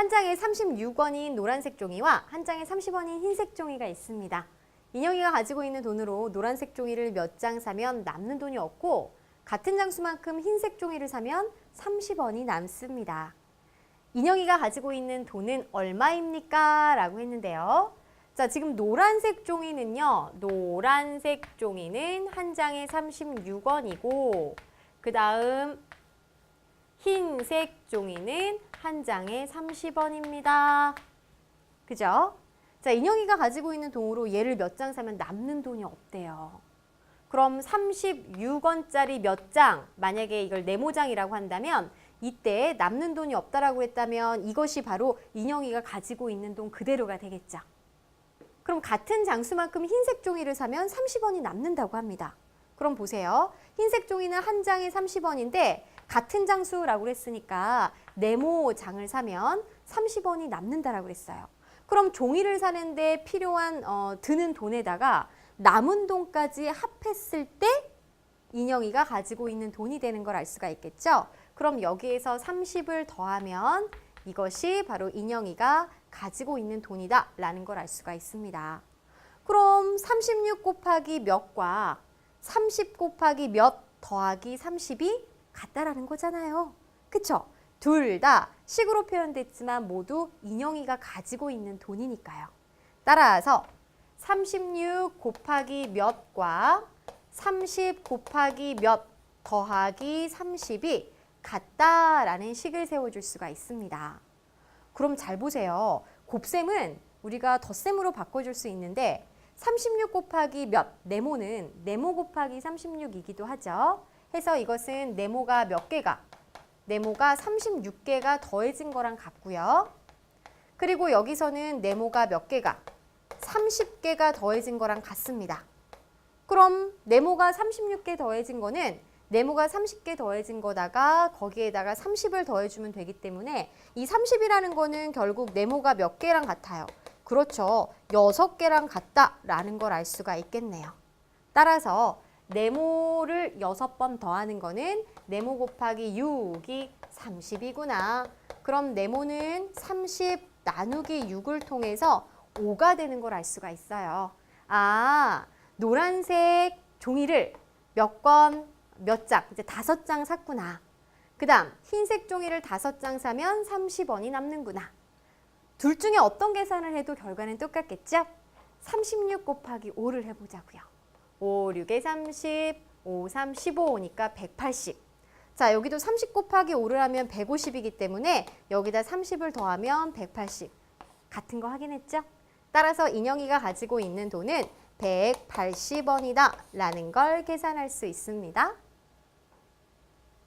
한 장에 36원인 노란색 종이와 한 장에 30원인 흰색 종이가 있습니다. 인형이가 가지고 있는 돈으로 노란색 종이를 몇 장 사면 남는 돈이 없고 같은 장수만큼 흰색 종이를 사면 30원이 남습니다. 인형이가 가지고 있는 돈은 얼마입니까? 라고 했는데요. 자, 지금 노란색 종이는요. 노란색 종이는 한 장에 36원이고 그 다음 흰색 종이는 한 장에 30원입니다. 그죠? 자, 인형이가 가지고 있는 돈으로 얘를 몇 장 사면 남는 돈이 없대요. 그럼 36원짜리 몇 장, 만약에 이걸 네모장이라고 한다면 이때 남는 돈이 없다라고 했다면 이것이 바로 인형이가 가지고 있는 돈 그대로가 되겠죠. 그럼 같은 장수만큼 흰색 종이를 사면 30원이 남는다고 합니다. 그럼 보세요. 흰색 종이는 한 장에 30원인데 같은 장수라고 했으니까 네모 장을 사면 30원이 남는다라고 했어요. 그럼 종이를 사는데 필요한 어, 드는 돈에다가 남은 돈까지 합했을 때 인형이가 가지고 있는 돈이 되는 걸 알 수가 있겠죠. 그럼 여기에서 30을 더하면 이것이 바로 인형이가 가지고 있는 돈이다 라는 걸 알 수가 있습니다. 그럼 36 곱하기 몇과 30 곱하기 몇 더하기 30이 같다라는 거잖아요. 그쵸? 둘 다 식으로 표현됐지만 모두 인형이가 가지고 있는 돈이니까요. 따라서 36 곱하기 몇과 30 곱하기 몇 더하기 30이 같다라는 식을 세워줄 수가 있습니다. 그럼 잘 보세요. 곱셈은 우리가 덧셈으로 바꿔줄 수 있는데 36 곱하기 몇, 네모는 네모 곱하기 36이기도 하죠. 해서 이것은 네모가 몇 개가, 네모가 36개가 더해진 거랑 같고요. 그리고 여기서는 네모가 몇 개가, 30개가 더해진 거랑 같습니다. 그럼 네모가 36개 더해진 거는 네모가 30개 더해진 거다가 거기에다가 30을 더해주면 되기 때문에 이 30이라는 거는 결국 네모가 몇 개랑 같아요. 그렇죠. 6개랑 같다라는 걸 알 수가 있겠네요. 따라서 네모를 6번 더하는 거는 네모 곱하기 6이 30이구나. 그럼 네모는 30 나누기 6을 통해서 5가 되는 걸 알 수가 있어요. 아, 노란색 종이를 몇 권, 몇 장, 이제 다섯 장 샀구나. 그 다음, 흰색 종이를 다섯 장 사면 30원이 남는구나. 둘 중에 어떤 계산을 해도 결과는 똑같겠죠? 36 곱하기 5를 해보자고요. 5, 6에 30, 5, 3, 15 오니까 180. 자, 여기도 30 곱하기 5를 하면 150이기 때문에 여기다 30을 더하면 180. 같은 거 확인했죠? 따라서 인형이가 가지고 있는 돈은 180원이다 라는 걸 계산할 수 있습니다.